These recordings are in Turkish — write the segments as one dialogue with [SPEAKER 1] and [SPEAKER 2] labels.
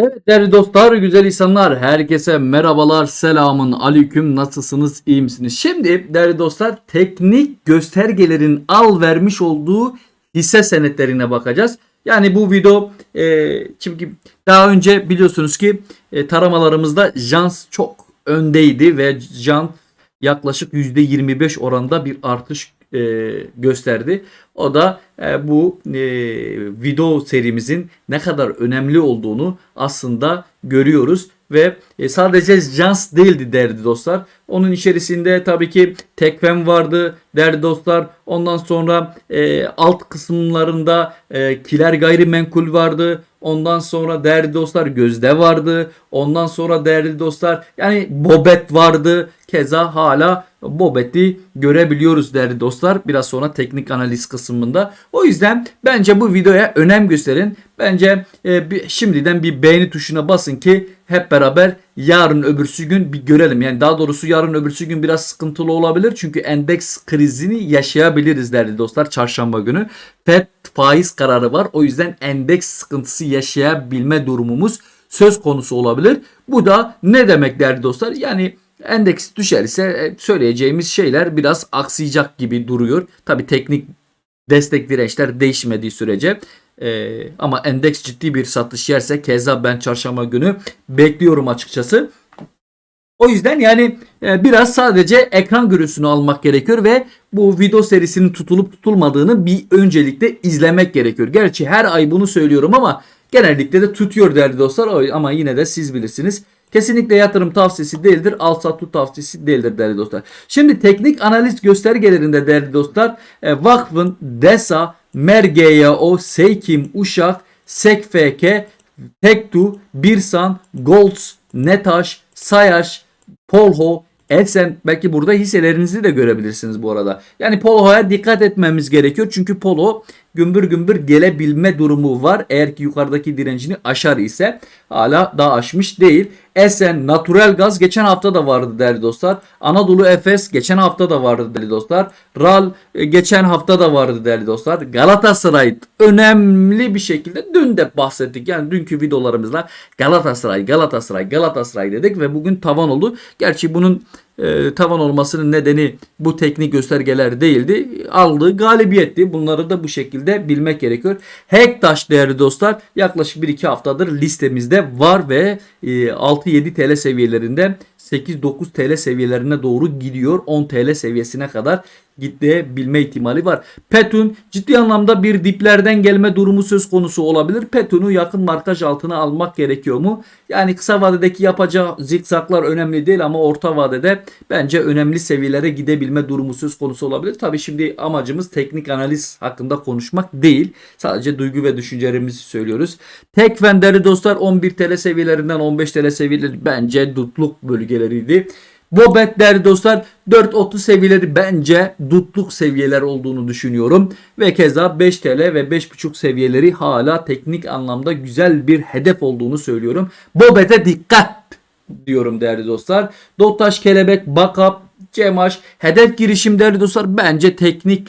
[SPEAKER 1] Evet değerli dostlar, güzel insanlar, herkese merhabalar, selamun aleyküm, nasılsınız, iyi misiniz? Şimdi değerli dostlar, teknik göstergelerin al vermiş olduğu hisse senetlerine bakacağız. Yani bu video, e, çünkü daha önce biliyorsunuz ki e, taramalarımızda Jans çok öndeydi ve Jans yaklaşık %25 oranda bir artış e, gösterdi. O da e, bu e, video serimizin ne kadar önemli olduğunu aslında görüyoruz ve e, sadece Jans değildi değerli dostlar. Onun içerisinde tabii ki Tekfen vardı değerli dostlar. Ondan sonra e, alt kısımlarında e, Kiler Gayrimenkul vardı. Ondan sonra değerli dostlar Gözde vardı. Ondan sonra değerli dostlar yani Bobet vardı. Keza hala Bobet'i görebiliyoruz değerli dostlar. Biraz sonra teknik analiz kısmında. O yüzden bence bu videoya önem gösterin. Bence e, bir, şimdiden bir beğeni tuşuna basın ki hep beraber yarın öbürsü gün bir görelim. Yani daha doğrusu yarın öbürsü gün biraz sıkıntılı olabilir. Çünkü endeks krizini yaşayabiliriz değerli dostlar çarşamba günü. FED faiz kararı var. O yüzden endeks sıkıntısı yaşayabilme durumumuz söz konusu olabilir. Bu da ne demek değerli dostlar? Yani endeks düşerse e, söyleyeceğimiz şeyler biraz aksayacak gibi duruyor. Tabi teknik destek dirençler değişmediği sürece ee, ama endeks ciddi bir satış yerse keza ben çarşamba günü bekliyorum açıkçası. O yüzden yani e, biraz sadece ekran görüntüsünü almak gerekiyor ve bu video serisinin tutulup tutulmadığını bir öncelikle izlemek gerekiyor. Gerçi her ay bunu söylüyorum ama genellikle de tutuyor değerli dostlar ama yine de siz bilirsiniz. Kesinlikle yatırım tavsiyesi değildir. Al sat tut tavsiyesi değildir değerli dostlar. Şimdi teknik analiz göstergelerinde değerli dostlar e, vakfın DESA, MERGEO, Seykim, Uşak, SEKFK, Tektu, Birsan, Golds, Netaş, Sayaş, Polho, Esen belki burada hisselerinizi de görebilirsiniz bu arada. Yani Polo'ya dikkat etmemiz gerekiyor. Çünkü Polo gümbür gümbür gelebilme durumu var. Eğer ki yukarıdaki direncini aşar ise hala daha aşmış değil. Esen, Natural Gaz geçen hafta da vardı değerli dostlar. Anadolu Efes geçen hafta da vardı değerli dostlar. RAL e, geçen hafta da vardı değerli dostlar. Galatasaray önemli bir şekilde dün de bahsettik. Yani dünkü videolarımızla Galatasaray, Galatasaray, Galatasaray dedik ve bugün tavan oldu. Gerçi bunun e, tavan olmasının nedeni bu teknik göstergeler değildi. Aldığı galibiyetti. Bunları da bu şekilde bilmek gerekiyor. Hektaş değerli dostlar yaklaşık 1-2 haftadır listemizde var ve e, 6-7 TL seviyelerinde 8-9 TL seviyelerine doğru gidiyor. 10 TL seviyesine kadar gidebilme ihtimali var. Petun ciddi anlamda bir diplerden gelme durumu söz konusu olabilir. Petun'u yakın markaj altına almak gerekiyor mu? Yani kısa vadedeki yapacağı zikzaklar önemli değil ama orta vadede bence önemli seviyelere gidebilme durumu söz konusu olabilir. Tabi şimdi amacımız teknik analiz hakkında konuşmak değil. Sadece duygu ve düşüncelerimizi söylüyoruz. Tekfen değerli dostlar 11 TL seviyelerinden 15 TL seviyeleri bence dutluk bölgeleriydi. Bobet değerli dostlar 4.30 seviyeleri bence dutluk seviyeler olduğunu düşünüyorum. Ve keza 5 TL ve 5.5 seviyeleri hala teknik anlamda güzel bir hedef olduğunu söylüyorum. Bobet'e dikkat diyorum değerli dostlar. Dotaş, Kelebek, Bakap, Cemaş, hedef girişim değerli dostlar bence teknik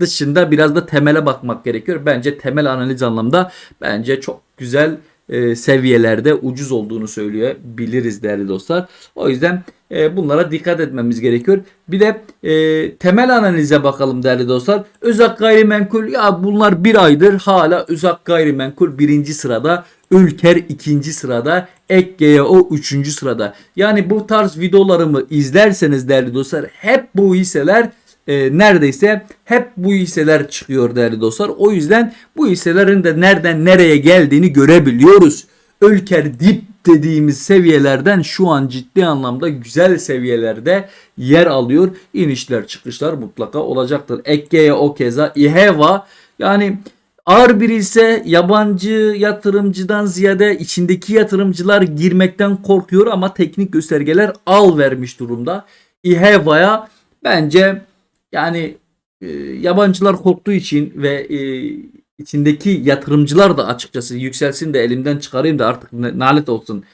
[SPEAKER 1] dışında biraz da temele bakmak gerekiyor. Bence temel analiz anlamda bence çok güzel e, seviyelerde ucuz olduğunu söyleyebiliriz değerli dostlar. O yüzden e, bunlara dikkat etmemiz gerekiyor. Bir de e, temel analize bakalım değerli dostlar. Özak gayrimenkul ya bunlar bir aydır hala Özak gayrimenkul birinci sırada. Ülker ikinci sırada. Ekgeo üçüncü sırada. Yani bu tarz videolarımı izlerseniz değerli dostlar hep bu hisseler e, neredeyse hep bu hisseler çıkıyor değerli dostlar. O yüzden bu hisselerin de nereden nereye geldiğini görebiliyoruz. Ülker dip dediğimiz seviyelerden şu an ciddi anlamda güzel seviyelerde yer alıyor. İnişler çıkışlar mutlaka olacaktır. Ekke'ye o keza İHEVA yani ağır bir ise yabancı yatırımcıdan ziyade içindeki yatırımcılar girmekten korkuyor ama teknik göstergeler al vermiş durumda. İHEVA'ya bence yani e, yabancılar korktuğu için ve e, içindeki yatırımcılar da açıkçası yükselsin de elimden çıkarayım da artık nalet olsun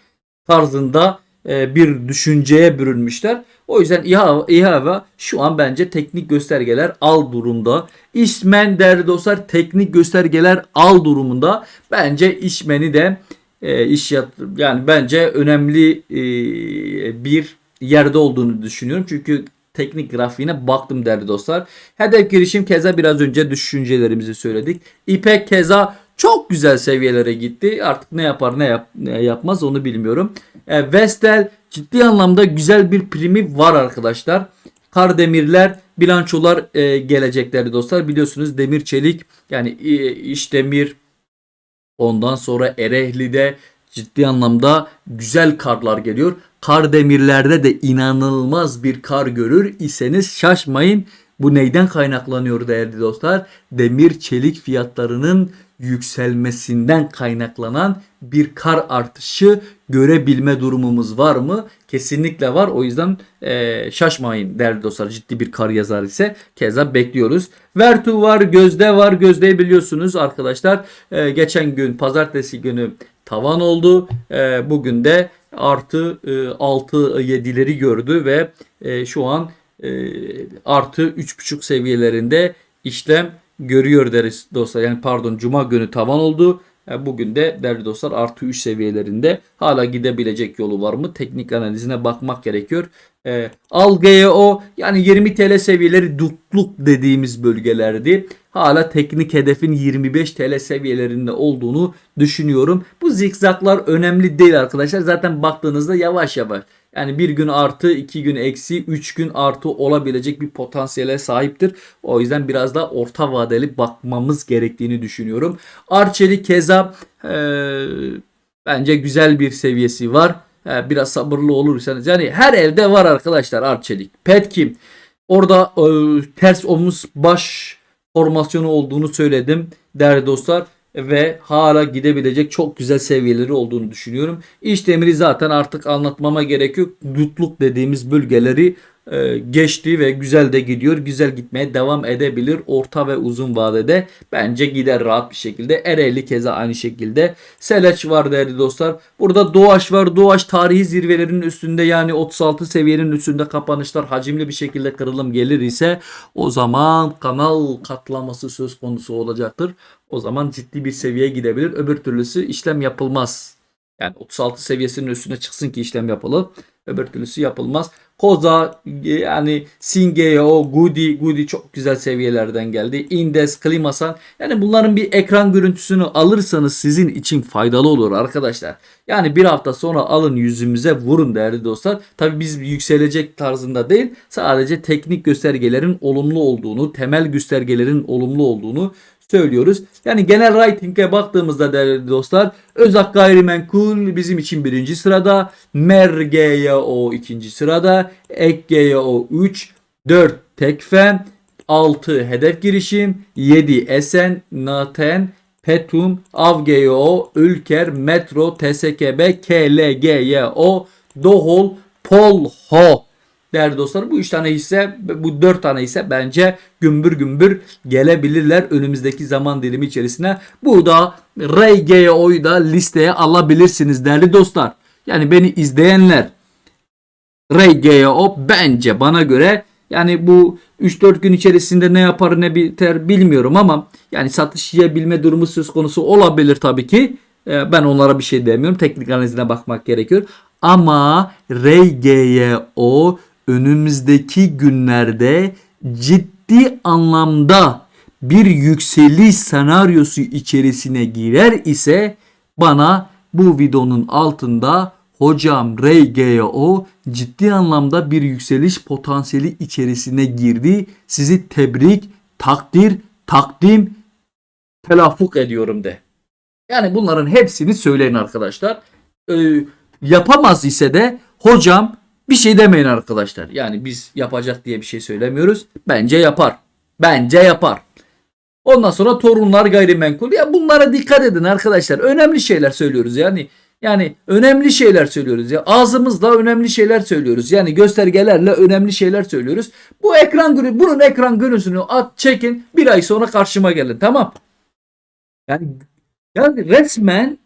[SPEAKER 1] tarzında e, bir düşünceye bürünmüşler. O yüzden İHA, İHA şu an bence teknik göstergeler al durumda. İşmen değerli dostlar teknik göstergeler al durumunda. Bence işmeni de e, iş yat yani bence önemli e, bir yerde olduğunu düşünüyorum. Çünkü teknik grafiğine baktım değerli dostlar. Hedef girişim keza biraz önce düşüncelerimizi söyledik. İpek keza çok güzel seviyelere gitti. Artık ne yapar ne, yap, ne yapmaz onu bilmiyorum. E, Vestel ciddi anlamda güzel bir primi var arkadaşlar. Kardemirler, bilançolar e, gelecekleri dostlar. Biliyorsunuz demir çelik yani e, iş demir ondan sonra Erehli'de ciddi anlamda güzel karlar geliyor. Kardemirlerde de inanılmaz bir kar görür iseniz şaşmayın. Bu neyden kaynaklanıyor değerli dostlar? Demir çelik fiyatlarının yükselmesinden kaynaklanan bir kar artışı görebilme durumumuz var mı? Kesinlikle var. O yüzden e, şaşmayın değerli dostlar. Ciddi bir kar yazar ise keza bekliyoruz. Vertu var, Gözde var. Gözde'yi biliyorsunuz arkadaşlar. E, geçen gün pazartesi günü tavan oldu. E, bugün de artı e, 6 7'leri gördü ve e, şu an artı 3.5 seviyelerinde işlem görüyor deriz dostlar. Yani pardon cuma günü tavan oldu. E, Bugün de değerli dostlar artı 3 seviyelerinde hala gidebilecek yolu var mı? Teknik analizine bakmak gerekiyor. E, Al GEO yani 20 TL seviyeleri dutluk dediğimiz bölgelerdi. Hala teknik hedefin 25 TL seviyelerinde olduğunu düşünüyorum. Bu zikzaklar önemli değil arkadaşlar. Zaten baktığınızda yavaş yavaş yani bir gün artı, iki gün eksi, üç gün artı olabilecek bir potansiyele sahiptir. O yüzden biraz da orta vadeli bakmamız gerektiğini düşünüyorum. Arçelik keza e, bence güzel bir seviyesi var. E, biraz sabırlı olursanız yani her evde var arkadaşlar Arçelik. Petkim orada e, ters omuz baş formasyonu olduğunu söyledim değerli dostlar ve hala gidebilecek çok güzel seviyeleri olduğunu düşünüyorum. İş demiri zaten artık anlatmama gerek yok. Dutluk dediğimiz bölgeleri e, geçti ve güzel de gidiyor. Güzel gitmeye devam edebilir. Orta ve uzun vadede bence gider rahat bir şekilde. Ereğli keza aynı şekilde. Seleç var değerli dostlar. Burada Doğaç var. Doğaç tarihi zirvelerinin üstünde yani 36 seviyenin üstünde kapanışlar hacimli bir şekilde kırılım gelir ise o zaman kanal katlaması söz konusu olacaktır. O zaman ciddi bir seviyeye gidebilir. Öbür türlüsü işlem yapılmaz. Yani 36 seviyesinin üstüne çıksın ki işlem yapılır. Öbür türlüsü yapılmaz. Koza yani Singeo, Gudi, Gudi çok güzel seviyelerden geldi. Indes, Klimasan yani bunların bir ekran görüntüsünü alırsanız sizin için faydalı olur arkadaşlar. Yani bir hafta sonra alın yüzümüze vurun değerli dostlar. Tabi biz yükselecek tarzında değil sadece teknik göstergelerin olumlu olduğunu, temel göstergelerin olumlu olduğunu söylüyoruz. Yani genel rating'e baktığımızda değerli dostlar Özak Gayrimenkul bizim için birinci sırada. Mergeo ikinci sırada. Ekgeo 3. 4 Tekfen. 6 Hedef Girişim. 7 Esen. Naten. Petum, Avgeo, Ülker, Metro, TSKB, KLGYO, Dohol, Polho. Değerli dostlar bu 3 tane hisse bu 4 tane hisse bence gümbür gümbür gelebilirler önümüzdeki zaman dilimi içerisine. Burada RGO'yu da listeye alabilirsiniz değerli dostlar. Yani beni izleyenler RGO bence bana göre yani bu 3-4 gün içerisinde ne yapar ne biter bilmiyorum ama yani satış yiyebilme durumu söz konusu olabilir tabii ki. Ee, Ben onlara bir şey demiyorum. Teknik analizine bakmak gerekiyor. Ama RGO önümüzdeki günlerde ciddi anlamda bir yükseliş senaryosu içerisine girer ise bana bu videonun altında hocam RGO ciddi anlamda bir yükseliş potansiyeli içerisine girdi. Sizi tebrik, takdir, takdim, telaffuk ediyorum de. Yani bunların hepsini söyleyin arkadaşlar. Ee, yapamaz ise de hocam bir şey demeyin arkadaşlar. Yani biz yapacak diye bir şey söylemiyoruz. Bence yapar. Bence yapar. Ondan sonra torunlar gayrimenkul. Ya bunlara dikkat edin arkadaşlar. Önemli şeyler söylüyoruz yani. Yani önemli şeyler söylüyoruz ya. Ağzımızla önemli şeyler söylüyoruz. Yani göstergelerle önemli şeyler söylüyoruz. Bu ekran görü bunun ekran görüntüsünü at çekin. Bir ay sonra karşıma gelin. Tamam. Yani yani resmen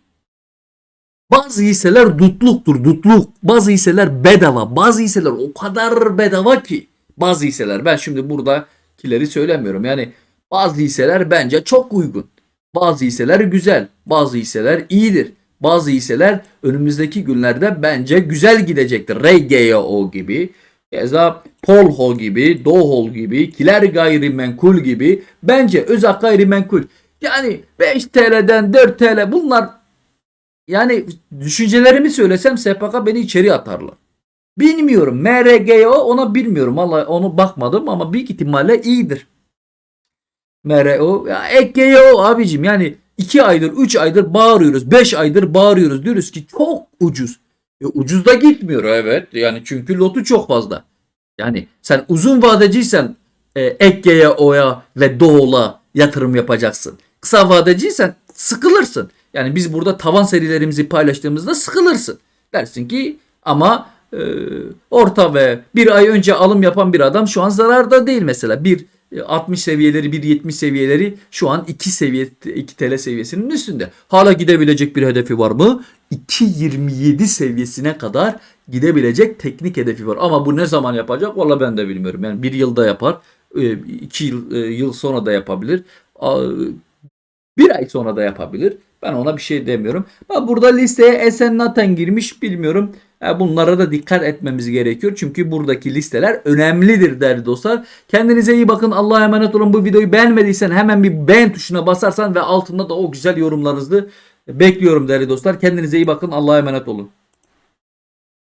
[SPEAKER 1] bazı hisseler dutluktur, dutluk. Bazı hisseler bedava. Bazı hisseler o kadar bedava ki. Bazı hisseler ben şimdi buradakileri söylemiyorum. Yani bazı hisseler bence çok uygun. Bazı hisseler güzel. Bazı hisseler iyidir. bazı hisseler önümüzdeki günlerde bence güzel gidecektir. RGO gibi, keza Polho gibi, Dohol gibi, Kiler Gayrimenkul gibi bence Özak Gayrimenkul yani 5 TL'den 4 TL bunlar yani düşüncelerimi söylesem SPK beni içeri atarlar. Bilmiyorum. MRGO ona bilmiyorum. Vallahi onu bakmadım ama büyük ihtimalle iyidir. MRO ya EGO abicim yani 2 aydır 3 aydır bağırıyoruz. 5 aydır bağırıyoruz. Diyoruz ki çok ucuz. E, ucuz da gitmiyor evet. Yani çünkü lotu çok fazla. Yani sen uzun vadeciysen e, EGO'ya ve DOL'a yatırım yapacaksın. Kısa vadeciysen sıkılırsın. Yani biz burada tavan serilerimizi paylaştığımızda sıkılırsın. Dersin ki ama e, orta ve bir ay önce alım yapan bir adam şu an zararda değil mesela. Bir e, 60 seviyeleri, 1.70 seviyeleri şu an 2 seviye 2 TL seviyesinin üstünde. Hala gidebilecek bir hedefi var mı? 2.27 seviyesine kadar gidebilecek teknik hedefi var. Ama bu ne zaman yapacak? Valla ben de bilmiyorum. Yani bir yılda yapar. 2 yıl, e, yıl sonra da yapabilir. Bir ay sonra da yapabilir. Ben ona bir şey demiyorum. Bak burada listeye Esen Naten girmiş bilmiyorum. E, Bunlara da dikkat etmemiz gerekiyor. Çünkü buradaki listeler önemlidir değerli dostlar. Kendinize iyi bakın. Allah'a emanet olun. Bu videoyu beğenmediysen hemen bir beğen tuşuna basarsan ve altında da o güzel yorumlarınızı bekliyorum değerli dostlar. Kendinize iyi bakın. Allah'a emanet olun.